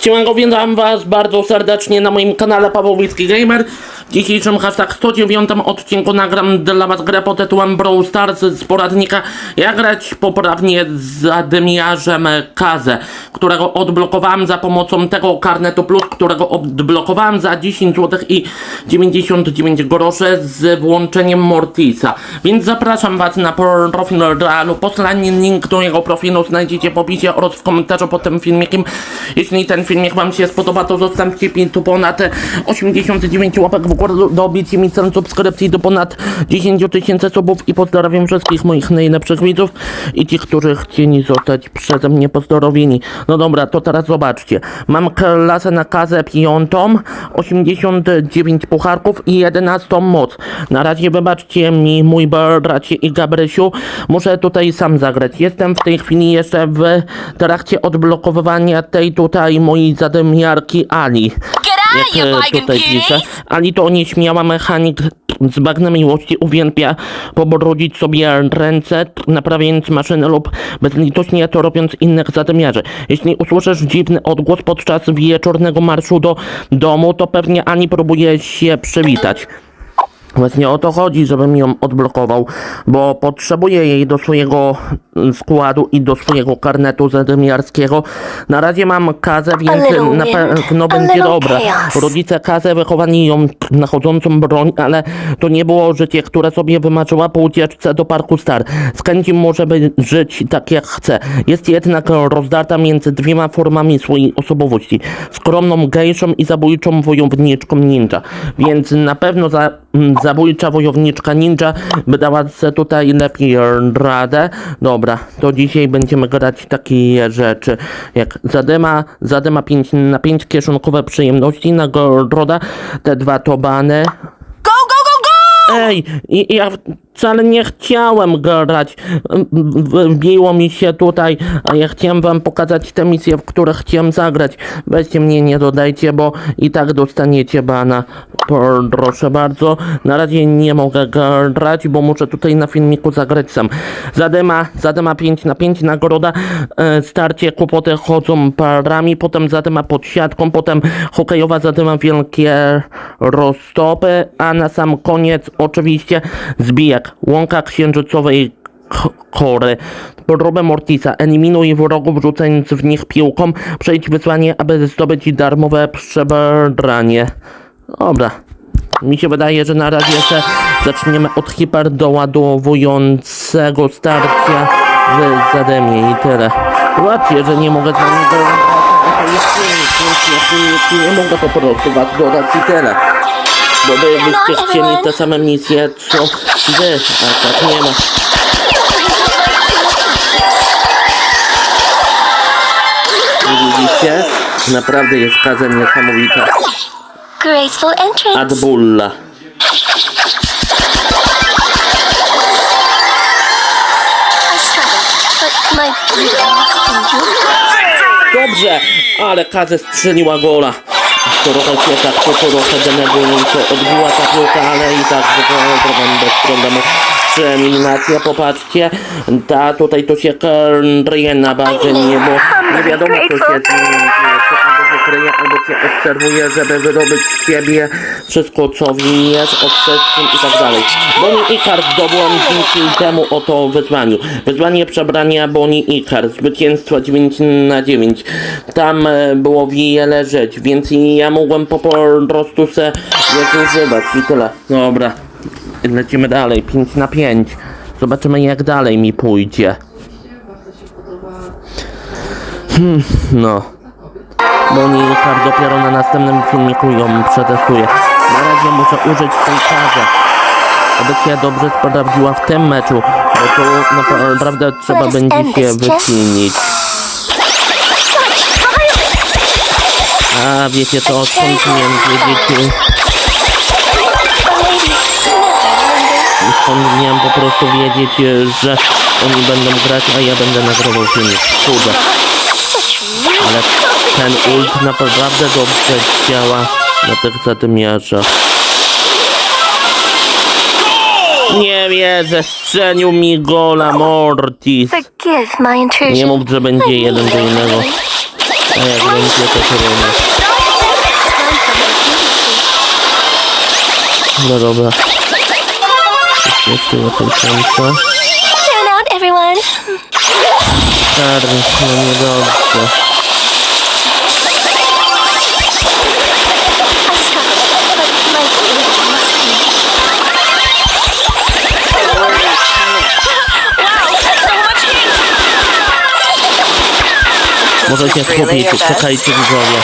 Siemanko, witam was bardzo serdecznie na moim kanale Pawłowicki Gamer. W dzisiejszym hashtag 109 odcinku nagram dla was grę pod tytułem Brawl Stars z poradnika jak grać poprawnie z zadymiarzem Kazę, którego odblokowałem za pomocą tego karnetu plus, którego odblokowałem za 10 zł i 99 groszy z włączeniem Mortisa. Więc zapraszam was na profil Realu. Posłanie link do jego profilu znajdziecie w opisie oraz w komentarzu pod tym filmikiem. Jeśli ten filmik wam się spodoba, to zostawcie tu ponad 89 łapek w dobicie mi cel subskrypcji do ponad 10 tysięcy subów i pozdrawiam wszystkich moich najlepszych widzów i tych, którzy chcieli zostać przeze mnie pozdrowieni. No dobra, to teraz zobaczcie. Mam klasę na kazę piątą, 89 pucharków i 11 moc. Na razie wybaczcie mi mój bracie i Gabrysiu, muszę tutaj sam zagrać. Jestem w tej chwili jeszcze w trakcie odblokowywania tej tutaj mojej zadymiarki Ali. Jak e, tutaj pisze. Ali to nieśmiała mechanik z bagna miłości uwielbia pobrudzić sobie ręce, naprawiając maszyny lub bezlitośnie to robiąc innych zadymiarzy. Jeśli usłyszysz dziwny odgłos podczas wieczornego marszu do domu, to pewnie Ani próbuje się przywitać. Właśnie o to chodzi, żebym ją odblokował, bo potrzebuję jej do swojego składu i do swojego karnetu zadymiarskiego. Na razie mam kazę, więc na pewno będzie dobra. Rodzice kazę wychowali ją na chodzącą broń, ale to nie było życie, które sobie wymarzyła po ucieczce do Parku Star. Z chęci może by żyć tak jak chce. Jest jednak rozdarta między dwiema formami swojej osobowości. Skromną gejszą i zabójczą wojowniczką ninja. Więc na pewno za, zabójcza wojowniczka ninja by dała sobie tutaj lepiej radę. Dobra, to dzisiaj będziemy grać takie rzeczy jak zadyma, zadyma 5 na 5 kieszonkowe przyjemności, nagroda, te dwa tobany. Go, go, go, go! Ej, i, ja wcale nie chciałem grać. Wbiło mi się tutaj, a ja chciałem wam pokazać te misje, w które chciałem zagrać. Weźcie mnie, nie dodajcie, bo i tak dostaniecie bana. Proszę bardzo. Na razie nie mogę grać, bo muszę tutaj na filmiku zagrać sam. Zadyma, zadyma 5 na 5 nagroda. E, starcie kłopoty chodzą parami, potem zadyma pod siatką, potem hokejowa zadyma wielkie roztopy, a na sam koniec oczywiście zbijak. Łąka księżycowej kory. Próbę Mortisa. Eliminuj wrogów rzucając w nich piłką. Przejdź wyzwanie, aby zdobyć darmowe przebranie. Dobra. Mi się wydaje, że na razie jeszcze zaczniemy od hiperdoładowującego starcia w Zademie i tyle. Zobaczcie, że nie mogę z wami filmik nie mogę po prostu was dodać i tyle. Bo wy byście chcieli te same misje, co wy, a tak nie ma. Widzicie? Naprawdę jest kaza niesamowita. Graceful entrance. Adbulla. Dobrze, ale Kazę strzeliła gola. Trochę się tak to trochę denerwująco odbiła ta piłka, ale i tak wyglądam bez problemu. Trzy eliminacje, popatrzcie. Ta tutaj to się kryje na bazynie, bo nie wiadomo co się dzieje. To albo cię obserwuje, żeby wydobyć z ciebie wszystko co wiesz o wszystkim i tak dalej. Bonnie Icar zdobyłam dzięki temu oto wyzwaniu. Wyzwanie przebrania Bonnie Icar, zwycięstwo 9 na 9. Tam e, było wiele rzeczy, więc ja mogłem po prostu se je używać i tyle. Dobra, lecimy dalej, 5 na 5. Zobaczymy jak dalej mi pójdzie. Hmm, no. Bonnie Icar dopiero na następnym filmiku ją przetestuję. Na razie muszę użyć tej karze aby się dobrze sprawdziła w tym meczu, bo tu naprawdę trzeba będzie się wycinić. A wiecie co, skąd miałem wiedzieć, skąd miałem po prostu wiedzieć, że oni będą grać, a ja będę nagrywał filmik. Kurde, ale ten ult naprawdę dobrze działa na tych zadymiarzach. Nie wierzę, strzelił mi gola Mortis. My Nie mów, że będzie jeden do innego. A jak będzie to trudno. No dobra. Jeszcze. Turn out, everyone. Stary, no niedobrze. Możecie skupić, czekajcie widzowie.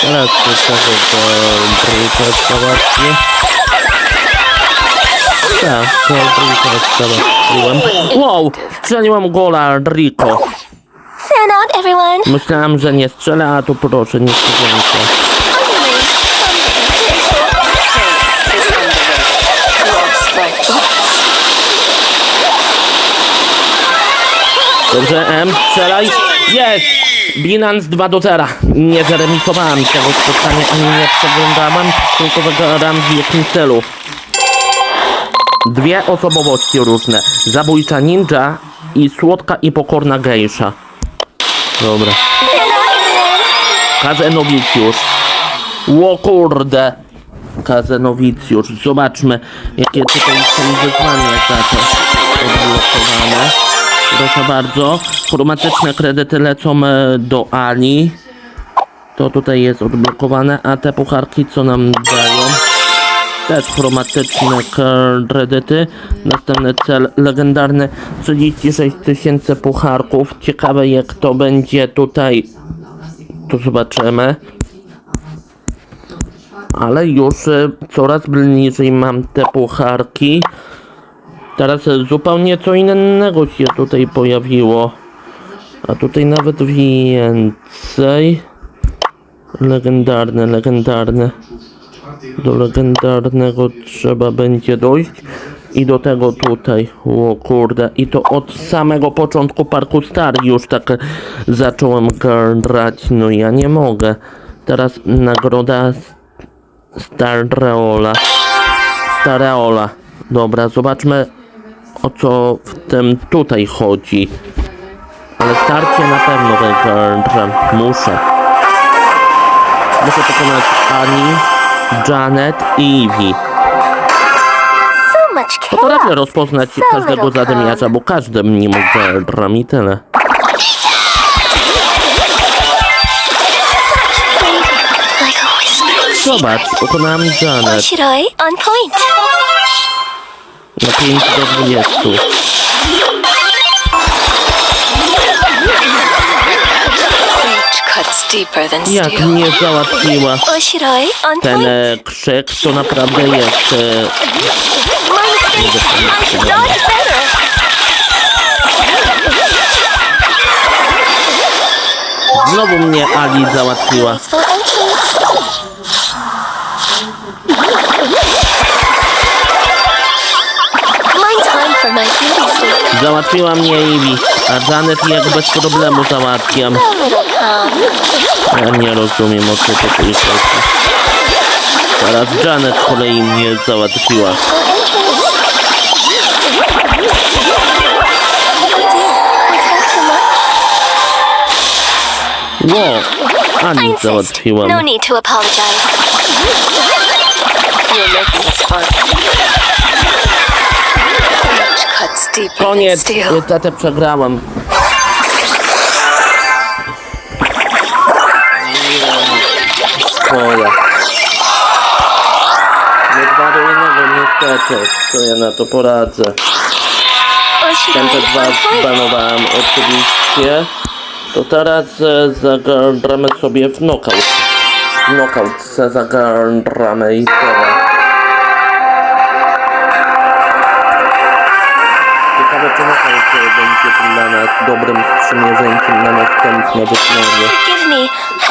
Teraz to tego do bryka załatwię. Tak, to bryka załatwiłem. Wow, strzeliłem gola Rico. Myślałem, że nie strzelę, a tu proszę, nie strzelę. Dobrze, M, strzelaj. Jest! Binance 2 do 0. Nie zaremisowałem tego spotkania, ani nie przeglądałem, tylko wygrałem w jakim celu. Dwie osobowości różne. Zabójcza ninja i słodka i pokorna gejsza. Dobra. Kazenowicjusz. Ło kurde. Kazenowicjusz. Zobaczmy, jakie tutaj są wyzwania za to odblokowane. Proszę bardzo. Chromatyczne kredyty lecą e, do Ali. To tutaj jest odblokowane, a te pucharki co nam dają? Też chromatyczne kredyty. Następny cel legendarny 36 tysięcy pucharków. Ciekawe jak to będzie tutaj. To zobaczymy. Ale już e, coraz bliżej mam te pucharki. Teraz zupełnie co innego się tutaj pojawiło. A tutaj nawet więcej. Legendarne, legendarne. Do legendarnego trzeba będzie dojść. I do tego tutaj. O kurde. I to od samego początku Parku Star już tak zacząłem grać. No ja nie mogę. Teraz nagroda Stareola. Stareola. Dobra, zobaczmy o co w tym tutaj chodzi. Ale starcie na pewno wygram. Muszę. Muszę pokonać Ani, Janet i Ivy. Potrafię rozpoznać każdego zadymiarza, bo każdy mnie gram i tyle. Zobacz, pokonałem Janet on point. Na 5 do 20. Fate cuts deeper than Jak mnie załatwiła. Ten e, krzyk, to naprawdę jest... E, znowu mnie Ali załatwiła. Załatwiła mnie Ivy, a Janet jak bez problemu załatwiam. Ja nie rozumiem o co to tutaj chodzi. Teraz Janet z kolei mnie załatwiła. Oh I Ani załatwiłam. No need to apologize. You're making this fun. Koniec, niestety przegrałem. Twoja. Nie dwa jednego, niestety. Co ja na to poradzę. Ten te Oshiroi, dwa zbanowałem oczywiście. To teraz e, zagramy sobie w knockout. W knockout se zagramy i tyle. Knockout e, będzie dla nas dobrym sprzymierzeńcem na następne wykonanie. Forgive me.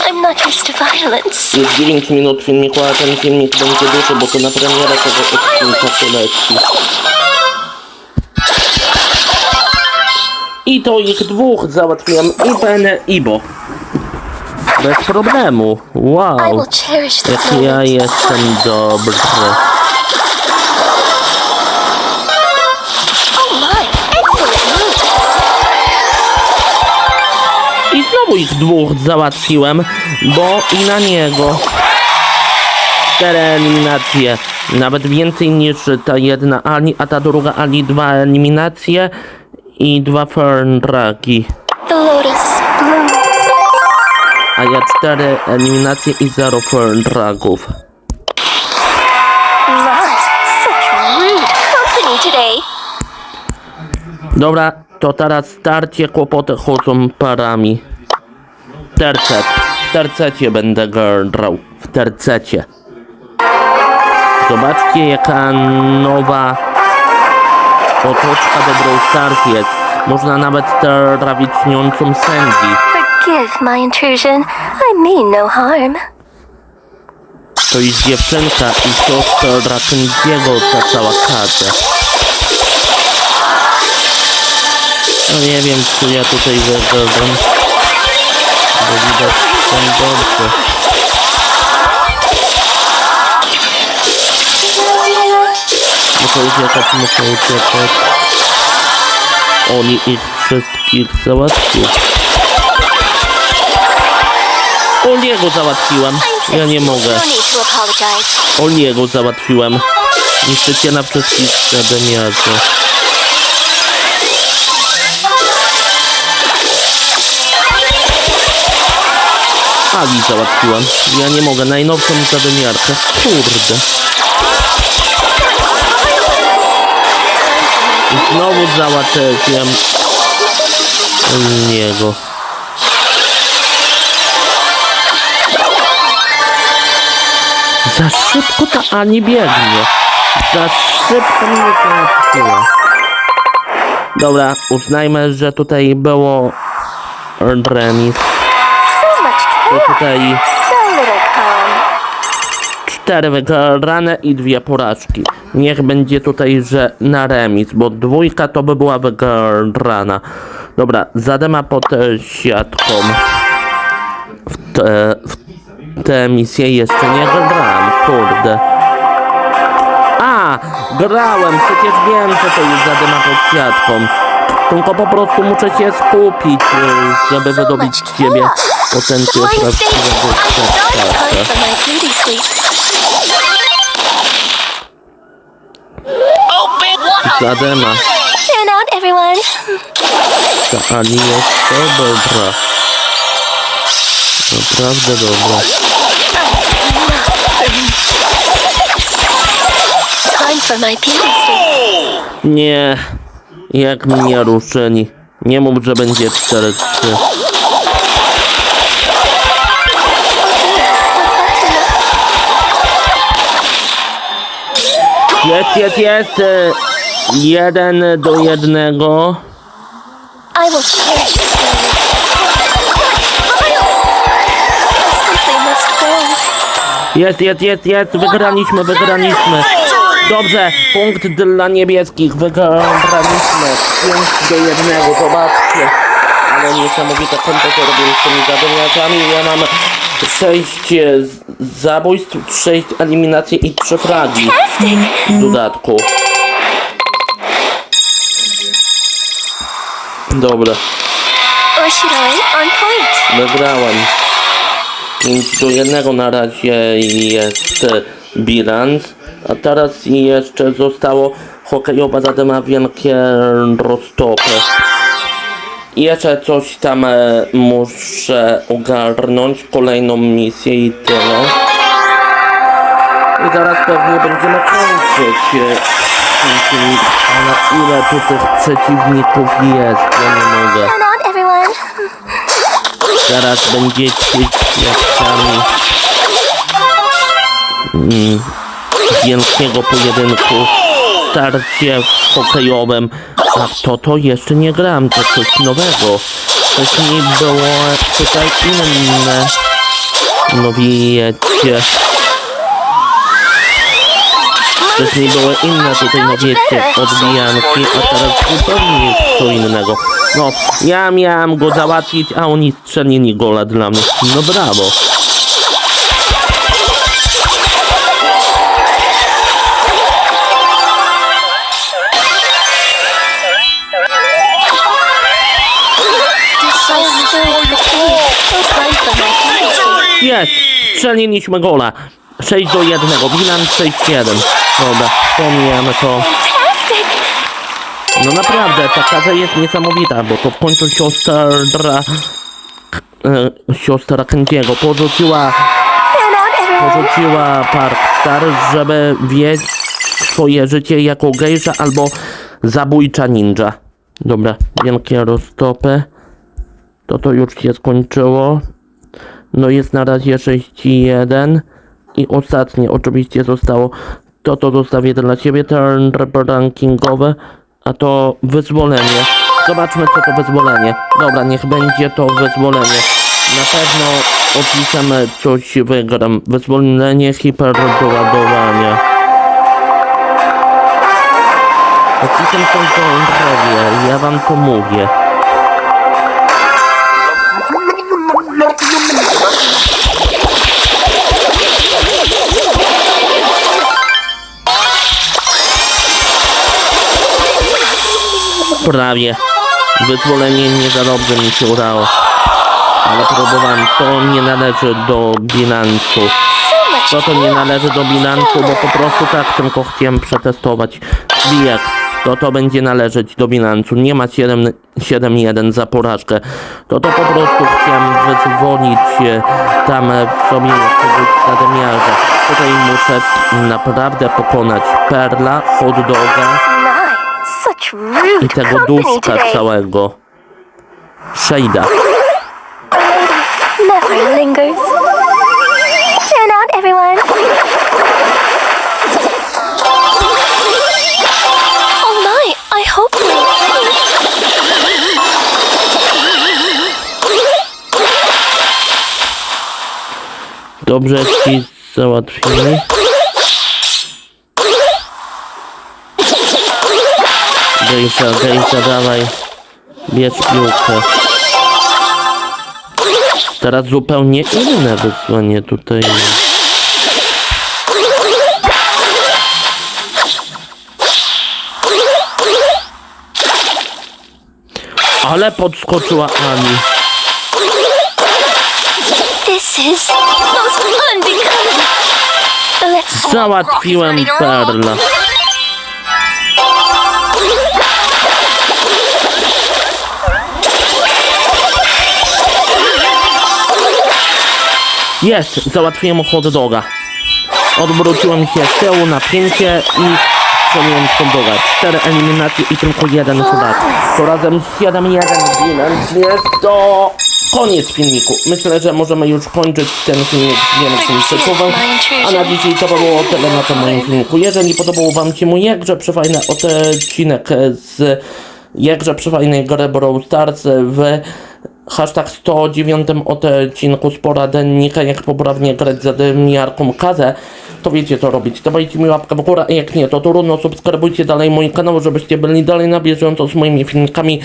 I'm not used to violence. Jest 9 minut filmiku, a ten filmik będzie duży, bo to na premierę tego odcinka poleci. I to ich dwóch załatwiłem, i Benę, i Bo. Bez problemu. I Wow. will cherish this Jak ja moment. jestem dobry. Znowu ich dwóch załatwiłem, bo i na niego. Cztery eliminacje. Nawet więcej niż ta jedna Ali, a ta druga Ali dwa eliminacje i dwa lotus blooms. A ja cztery eliminacje i zero today. Dobra, to teraz starcie kłopoty chodzą parami. Tercet. W tercecie będę grał. W tercecie. Zobaczcie jaka nowa otoczka do Brawl Stars jest. Można nawet trawić śniącą Sandy. Forgive my intrusion. I mean no harm. To jest dziewczynka i siostra Kenziego ta cała karta. No nie wiem, czy ja tutaj zagadam. Bo widać ten dobrze. Bo to już jakaś muszę uciekać. Oni ich wszystkich załatwił. Oliego załatwiłem. Ja nie mogę. No to. Oliego załatwiłem. Niszczycie na wszystkich Ali załatwiłem. Ja nie mogę. Najnowszą zadaniarkę. Kurde. I znowu załatwiłem Oliego. Za szybko ta Ani biegnie. Za szybko mnie załatwiła. Dobra, uznajmy, że tutaj było remis. To tutaj cztery wygrane i dwie porażki. Niech będzie tutaj, że na remis, bo dwójka to by była wygrana. Dobra, zadema pod e, siatką. W te, w tę misję jeszcze nie grałem, kurde. A, grałem, przecież wiem, że to jest zadyma pod siatką. Tylko po prostu muszę się skupić, e, żeby wydobyć z my beauty sleep. Zadema. Ta Ali jest to dobra. Naprawdę dobra. Time for my beauty sleep. Nie. Jak mnie ruszyli. Nie mów, że będzie 4-3. Jest, jest, jest. Jeden do jednego. I will this. Jest, jest, jest, jest. Wygraliśmy, wygraliśmy. Dobrze, punkt dla niebieskich. Wygraliśmy. 5 do 1, zobaczcie. Ale niesamowite konto to robię z tymi zadaniaczami. Ja mam 6 zabójstw, 6 eliminacji i 3 fragi w dodatku. Dobra, wygrałem. 5 do 1 na razie jest bilans. A teraz jeszcze zostało hokejowa zadema wielkie roztopy. I jeszcze coś tam e, muszę ogarnąć, kolejną misję i tyle. I zaraz pewnie będziemy kończyć. e. Ale ile tu tych przeciwników jest, ja nie mogę. Fan out, everyone. Zaraz będziecie świadkami mm, wielkiego pojedynku w starcie hokejowym. A to to jeszcze nie gram, to coś nowego. Wcześniej było tutaj inne. No wiecie. Wcześniej były inne tutaj, no wiecie, odbijanki, a teraz zupełnie co innego. No, ja miałem go załatwić, a oni strzelili gola dla mnie. No brawo. Strzeliliśmy gola. 6 do 1, bilans 6-1. Dobra, pomijamy to. No naprawdę, ta kaza jest niesamowita, bo to w końcu siostra... E, siostra Kędziego porzuciła, porzuciła Park Star, żeby wieść swoje życie jako gejsza albo zabójcza ninja. Dobra, wielkie roztopy. To to już się skończyło. No jest na razie 6-1. I ostatnie oczywiście zostało. To to zostawię dla ciebie, turn rankingowe. A to wyzwolenie. Zobaczmy co to wyzwolenie. Dobra, niech będzie to wyzwolenie. Na pewno opiszemy coś wygram. Wyzwolenie hiperdoładowania. Opiszem coś to. Ja wam to mówię. Prawie. Wyzwolenie nie za dobrze mi się udało. Ale próbowałem. To nie należy do bilansu. Much To nie należy do bilansu, bo po prostu tak tylko chciałem przetestować. Bijak. To to będzie należeć do bilansu. Nie ma 7 7-1 za porażkę. To to po prostu chciałem wyzwolić tam w sobie jakiegoś zadymiarza. Tutaj muszę naprawdę pokonać Perla, hot doga Such i rude tego company duszka today. całego. Shejda. Never lingers. Fan out, everyone! Oh my, I hope we... Dobrze ci załatwili. Gejsa, Gejsa, dawaj. Bierz piłkę. Teraz zupełnie inne wysłanie tutaj. Ale podskoczyła Ani. This is most unbecoming. Let's Załatwiłem Perla. Jest, załatwiłem hot doga. Odwróciłem się z tyłu na pięcie i strzeliłem hot doga. Cztery eliminacje i tylko jeden kudak. To razem z 7-1 bilans jest to koniec filmiku. Myślę, że możemy już kończyć ten filmik z wielkim przeczuwem. A na dzisiaj to by było tyle na tym moim filmiku. Jeżeli podobał wam się mój jakże przefajny odcinek z jakże przefajnej gry Brawl Stars w hashtag 109 odcinku z poradnika jak poprawnie grać za dymiarką kazę, to wiecie co robić. Dawajcie mi łapkę w górę, a jak nie, to trudno, subskrybujcie dalej mój kanał, żebyście byli dalej na bieżąco z moimi filmikami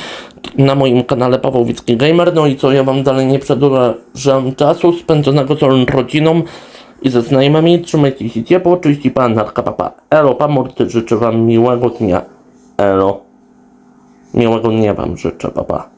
na moim kanale Paweł Wicki Gamer. No i co, ja wam dalej nie przedłużam czasu spędzonego z rodziną i ze znajomymi. Trzymajcie się ciepło, czyści pan Narka Papa. Elo, pamorty, życzę wam miłego dnia. Elo. Miłego dnia wam życzę, papa.